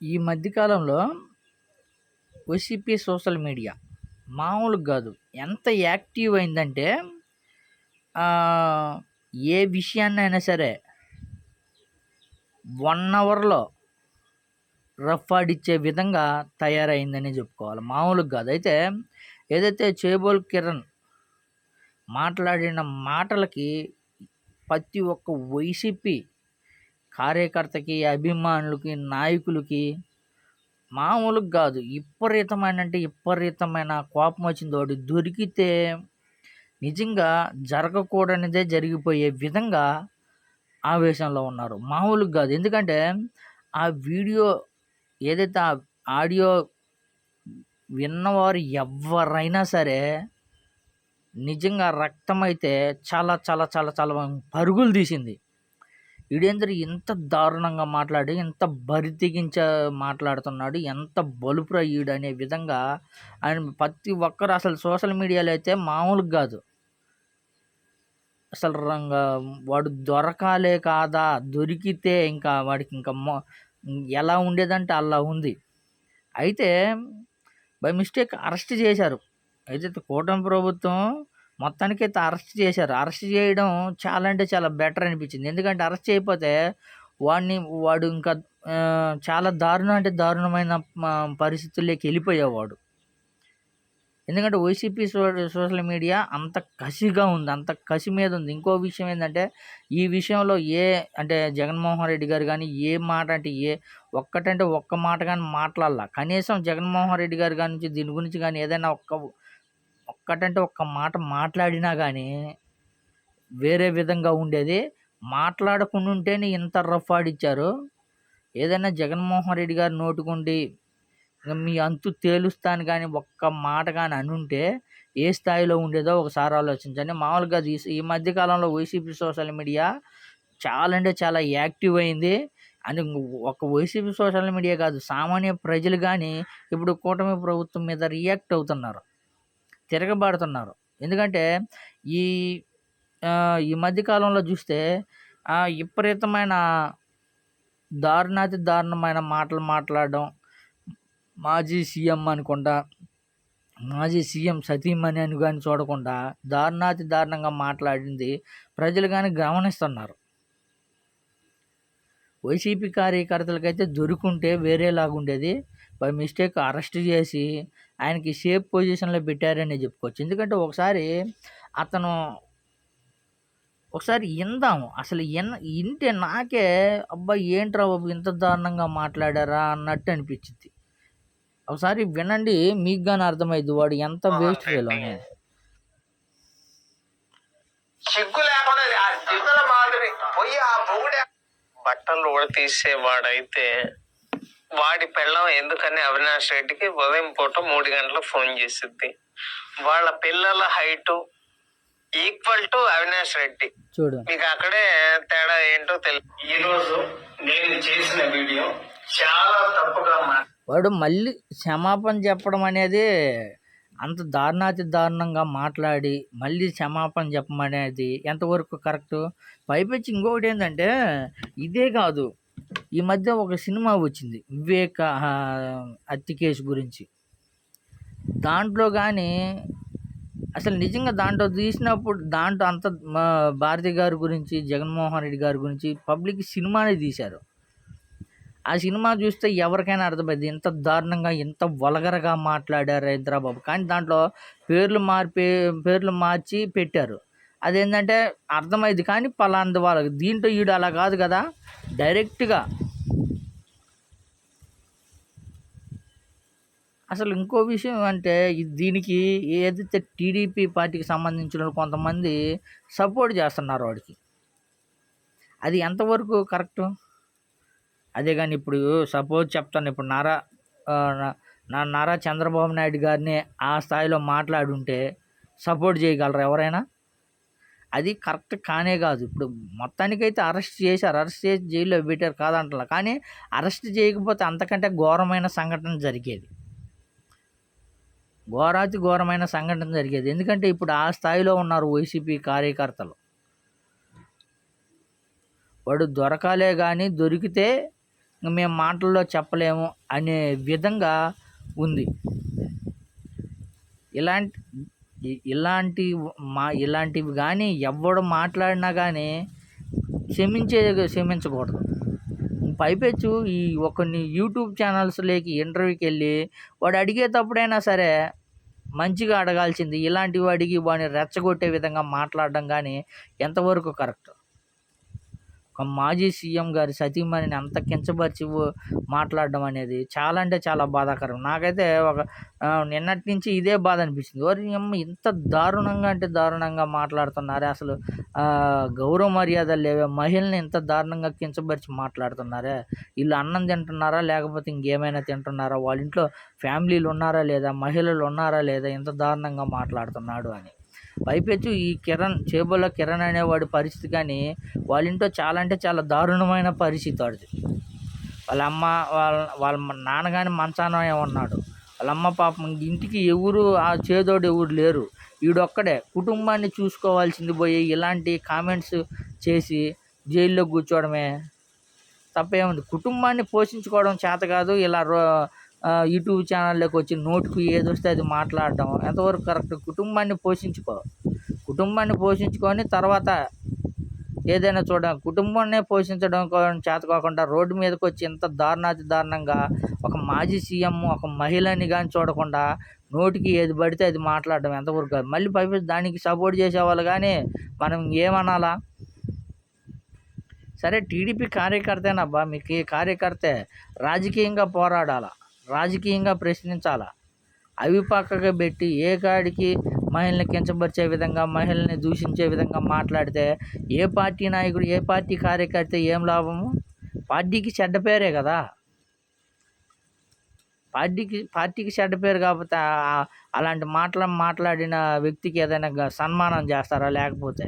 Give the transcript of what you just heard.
ఈ మధ్యకాలంలో YCP social media మామూలుగా కాదు. ఎంత యాక్టివ్ అయిందంటే ఏ విషయాన్నైనా సరే వన్ అవర్లో రఫ్ ఆడిచ్చే విధంగా తయారైందని చెప్పుకోవాలి. మామూలుగా కాదు. అయితే ఏదైతే చేబోల్ కిరణ్ మాట్లాడిన మాటలకి ప్రతి ఒక్క వైసీపీ కార్యకర్తకి అభిమానులకి నాయకులకి మామూలుగా కాదు. విపరీతమైన అంటే విపరీతమైన కోపం వచ్చింది. వాడు దొరికితే నిజంగా జరగకూడనిదే జరిగిపోయే విధంగా ఆవేశంలో ఉన్నారు. మామూలుగా కాదు. ఎందుకంటే ఆ వీడియో ఏదైతే ఆ ఆడియో విన్నవారు ఎవరైనా సరే నిజంగా రక్తం అయితే చాలా చాలా చాలా చాలా పరుగులు తీసింది. వీడేంద్ర ఇంత దారుణంగా మాట్లాడి ఇంత బరితెగించ మాట్లాడుతున్నాడు ఎంత బలుపురా ఈడు అనే విధంగా ఆయన ప్రతి ఒక్కరు అసలు సోషల్ మీడియాలో అయితే మామూలుగా కాదు. అసలు రంగ వాడు దొరకాలే కాదా దొరికితే ఇంకా వాడికి ఇంకా మో ఎలా ఉండేదంటే అలా ఉంది. అయితే బై మిస్టేక్ అరెస్ట్ చేశారు. అయితే కూటమి ప్రభుత్వం మొత్తానికి అయితే అరెస్ట్ చేశారు. అరెస్ట్ చేయడం చాలా అంటే చాలా బెటర్ అనిపించింది. ఎందుకంటే అరెస్ట్ చేయకపోతే వాడిని వాడు ఇంకా చాలా దారుణం అంటే దారుణమైన పరిస్థితుల్లోకి వెళ్ళిపోయేవాడు. ఎందుకంటే వైసీపీ సో సోషల్ మీడియా అంత కసిగా ఉంది. అంత కసి మీద ఉంది. ఇంకో విషయం ఏంటంటే ఈ విషయంలో ఏ అంటే జగన్మోహన్ రెడ్డి గారు కానీ ఏ మాట అంటే ఏ ఒక్కటంటే ఒక్క మాట కానీ మాట్లాడాల. కనీసం జగన్మోహన్ రెడ్డి గారు కానీ నుంచి దీని గురించి కానీ ఏదైనా ఒక్క ఒక్కటంటే ఒక్క మాట మాట్లాడినా కానీ వేరే విధంగా ఉండేది. మాట్లాడకుండా ఉంటేనే ఇంత రఫ్ ఆడిచ్చారు. ఏదైనా జగన్మోహన్ రెడ్డి గారు నోటుకుండి మీ అంతు తేలుస్తాను కానీ ఒక్క మాట కానీ అనుంటే ఏ స్థాయిలో ఉండేదో ఒకసారి ఆలోచించండి. మామూలుగా ఈ ఈ మధ్యకాలంలో వైసీపీ సోషల్ మీడియా చాలా అంటే చాలా యాక్టివ్ అయింది. అని ఒక వైసీపీ సోషల్ మీడియా కాదు సామాన్య ప్రజలు కానీ ఇప్పుడు కూటమి ప్రభుత్వం మీద రియాక్ట్ అవుతున్నారు. తిరగబడుతున్నారు. ఎందుకంటే ఈ ఈ మధ్యకాలంలో చూస్తే విపరీతమైన దారుణాతి దారుణమైన మాటలు మాట్లాడడం మాజీ సీఎం అనుకుంటా మాజీ సీఎం సతీమణి అని కానీ చూడకుండా దారుణాతి దారుణంగా మాట్లాడింది ప్రజలు కానీ గమనిస్తున్నారు. వైసీపీ కార్యకర్తలకైతే దొరుకుంటే వేరేలాగుండేది బై మిస్టేక్ అరెస్ట్ చేసి ఆయనకి సేఫ్ పొజిషన్లో పెట్టారని చెప్పుకోవచ్చు. ఎందుకంటే ఒకసారి అతను ఒకసారి విందాము. అసలు ఎన్ వింటే నాకే అబ్బా ఏంట్రా బాబు ఇంత దారుణంగా మాట్లాడారా అన్నట్టు అనిపించింది ఒకసారి వినండి మీకు కానీ అర్థమైంది వాడు ఎంత వేస్ట్ ఫెయిల్ అనేది సిగ్గు లేకుండా ఆ దిగుల మాదిరి పోయి ఆ పొగుడే బట్టలు కూడా తీసేవాడైతే వాడి పెళ్ళం ఎందుకని అవినాష్ రెడ్డికి ఉదయం పూట మూడు గంటలకు ఫోన్ చేసిద్ది. వాళ్ళ పిల్లల height equal to Avinash Reddy. చూడు. మీకు అక్కడే తేడా ఏంటో తెలియదు ఈ రోజు నేను చేసిన వీడియో చాలా తప్పుగా వాడు మళ్ళీ క్షమాపణ చెప్పడం అనేది అంత దారుణాతి దారుణంగా మాట్లాడి మళ్ళీ క్షమాపణ చెప్పమనేది ఎంతవరకు కరెక్ట్? పైపెచ్చి ఇంకొకటి ఏంటంటే ఇదే కాదు. ఈ మధ్య ఒక సినిమా వచ్చింది వివేక ఆ, హత్య కేసు గురించి. దాంట్లో కానీ అసలు నిజంగా దాంట్లో తీసినప్పుడు దాంట్లో అంత భారతి గారి గురించి జగన్మోహన్ రెడ్డి గారి గురించి పబ్లిక్ సినిమానే తీశారు. ఆ సినిమా చూస్తే ఎవరికైనా అర్థమైంది ఇంత దారుణంగా ఇంత వలగరగా మాట్లాడారు హైదరాబాబు కానీ దాంట్లో పేర్లు మార్పే పేర్లు మార్చి పెట్టారు. అదేంటంటే అర్థమైంది. కానీ పలాంది వాళ్ళకి దీంట్లో ఈడు అలా కాదు కదా. డైరెక్ట్గా అసలు ఇంకో విషయం అంటే దీనికి ఏదైతే టీడీపీ పార్టీకి సంబంధించిన కొంతమంది సపోర్ట్ చేస్తున్నారు వాడికి. అది ఎంతవరకు కరెక్టు? అదే కానీ ఇప్పుడు సపోజ్ చెప్తాను. ఇప్పుడు నారా నా- నా నారా చంద్రబాబు నాయుడు గారిని ఆ స్థాయిలో మాట్లాడుంటే సపోర్ట్ చేయగలరు ఎవరైనా? అది కరెక్ట్ కానే కాదు. ఇప్పుడు మొత్తానికైతే అరెస్ట్ చేశారు. అరెస్ట్ చేసి జైల్లో పెట్టారు కాదంటలా. కానీ అరెస్ట్ చేయకపోతే అంతకంటే ఘోరమైన సంఘటన జరిగేది. ఘోరాతి ఘోరమైన సంఘటన జరిగేది. ఎందుకంటే ఇప్పుడు ఆ స్థాయిలో ఉన్నారు వైసీపీ కార్యకర్తలు. వాడు దొరకాలే కానీ దొరికితే మేము మాటల్లో చెప్పలేము అనే విధంగా ఉంది. ఇలాంటి ఇలాంటి మా ఇలాంటివి కానీ ఎవడు మాట్లాడినా కానీ క్షమించే క్షమించకూడదు. పైపెచ్చు ఈ ఒకరిని యూట్యూబ్ ఛానల్స్లోకి ఇంటర్వ్యూకి వెళ్ళి వాడు అడిగేటప్పుడైనా సరే మంచిగా అడగాల్సింది. ఇలాంటివి అడిగి వాడిని రెచ్చగొట్టే విధంగా మాట్లాడడం కానీ ఎంతవరకు కరెక్ట్? మాజీ సీఎం గారి సతీమణిని అంత కించపరిచి మాట్లాడడం అనేది చాలా అంటే చాలా బాధాకరం. నాకైతే ఒక నిన్నటి నుంచి ఇదే బాధ అనిపించింది ఓరి ఇంత దారుణంగా అంటే దారుణంగా మాట్లాడుతున్నారే అసలు. గౌరవ మర్యాదలు లేవే. మహిళని ఇంత దారుణంగా కించపరిచి మాట్లాడుతున్నారే. వీళ్ళు అన్నం తింటున్నారా? లేకపోతే ఇంకేమైనా తింటున్నారా? వాళ్ళ ఇంట్లో ఫ్యామిలీలు ఉన్నారా లేదా? మహిళలు ఉన్నారా లేదా? ఇంత దారుణంగా మాట్లాడుతున్నాడు అని. పైపెచ్చు ఈ కిరణ్ చేబుల కిరణ్ అనేవాడి పరిస్థితి కానీ వాళ్ళ ఇంట్లో చాలా అంటే చాలా దారుణమైన పరిస్థితి వాడిది వాళ్ళ అమ్మ వాళ్ళ వాళ్ళ నాన్న కానీ మంచాన ఉన్నాడు వాళ్ళ అమ్మ పాపం ఇంటికి ఎవరు ఆ చేదోడు ఎవరు లేరు. వీడొక్కడే కుటుంబాన్ని చూసుకోవాల్సింది పోయి ఇలాంటి కామెంట్స్ చేసి జైల్లో కూర్చోవడమే తప్పేముంది? కుటుంబాన్ని పోషించుకోవడం చేత కాదు. ఇలా రో యూట్యూబ్ ఛానల్లోకి వచ్చి నోటికి ఏది వస్తే అది మాట్లాడడం ఎంతవరకు కరెక్ట్? కుటుంబాన్ని పోషించుకో. కుటుంబాన్ని పోషించుకొని తర్వాత ఏదైనా చూడ కుటుంబాన్నే పోషించడం కో- చేత కాకుండా రోడ్డు మీదకి వచ్చి ఇంత దారుణాతి దారుణంగా ఒక మాజీ సీఎం ఒక మహిళని కానీ చూడకుండా నోటికి ఏది పడితే అది మాట్లాడడం ఎంతవరకు కాదు. మళ్ళీ పైపు దానికి సపోర్ట్ చేసేవాళ్ళు కానీ మనం ఏమనాలా? సరే టీడీపీ కార్యకర్తేనబ్బా మీకు ఈ కార్యకర్తే రాజకీయంగా పోరాడాలా? రాజకీయంగా ప్రశ్నించాలా? అవి పక్కగా పెట్టి ఏ కాడికి మహిళని కించపరిచే విధంగా మహిళల్ని దూషించే విధంగా మాట్లాడితే ఏ పార్టీ నాయకుడు ఏ పార్టీ కార్యకర్త ఏం లాభము? పార్టీకి చెడ్డ పేరే కదా. పార్టీకి పార్టీకి చెడ్డ పేరు కాకపోతే అలాంటి మాటలు మాట్లాడిన వ్యక్తికి ఏదైనా సన్మానం చేస్తారా లేకపోతే?